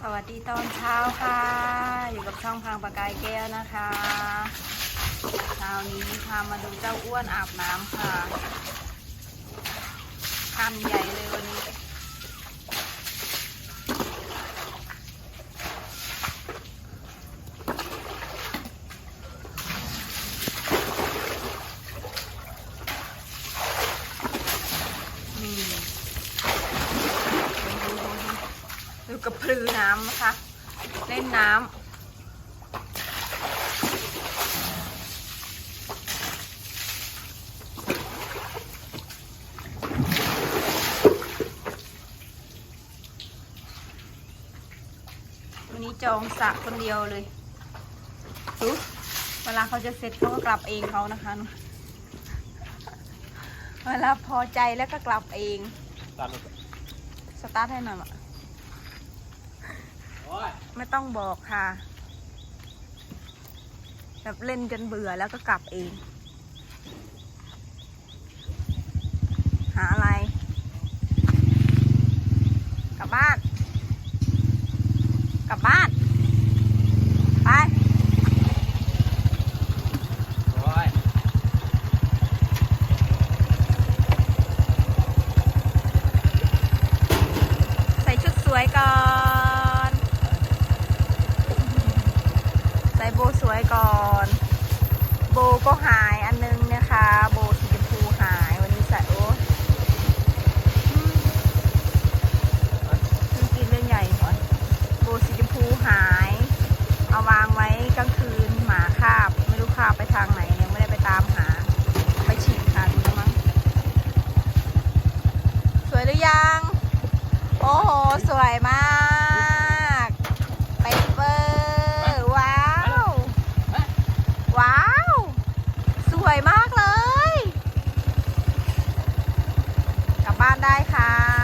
สวัสดีตอนเช้าค่ะ อยู่กับช่องพังประกายแก้วนะคะเช้านี้พามาดูเจ้าอ้วนอาบน้ำค่ะคำใหญ่เลยวันนี้ ดูกระพือน้ำนะคะ เล่นน้ำวันนี้จองสระคนเดียวเลยดูเวลาเขาจะเสร็จเขาก็กลับเองเขานะคะหนูเวลาพอใจแล้วก็กลับเอง ตามมาสตาร์ทให้หน่อยมะโอ้ย ไม่ต้องบอกค่ะ แบบเล่นจนเบื่อแล้วก็กลับเอง หาอะไร กลับบ้าน กลับบ้าน ไปโอ้ยใส่ชุดสวยก่อน ใส่ โบสวยก่อน โบก็หายอันนึงนะคะ โบสีชมพูหายวันนี้ใส่โอ้อืมเพิ่งกินเรื่องใหญ่โบสีชมพูหาย เอาวางไว้กลางคืนหมาคาบ ไม่รู้คาบไปทางไหนยังไม่ได้ไปตามหา ไปฉีดค่ะดูแล้วมั้งสวยหรือยัง โอ้โห สวยมาก วยมากเลย กลับบ้านได้ค่ะ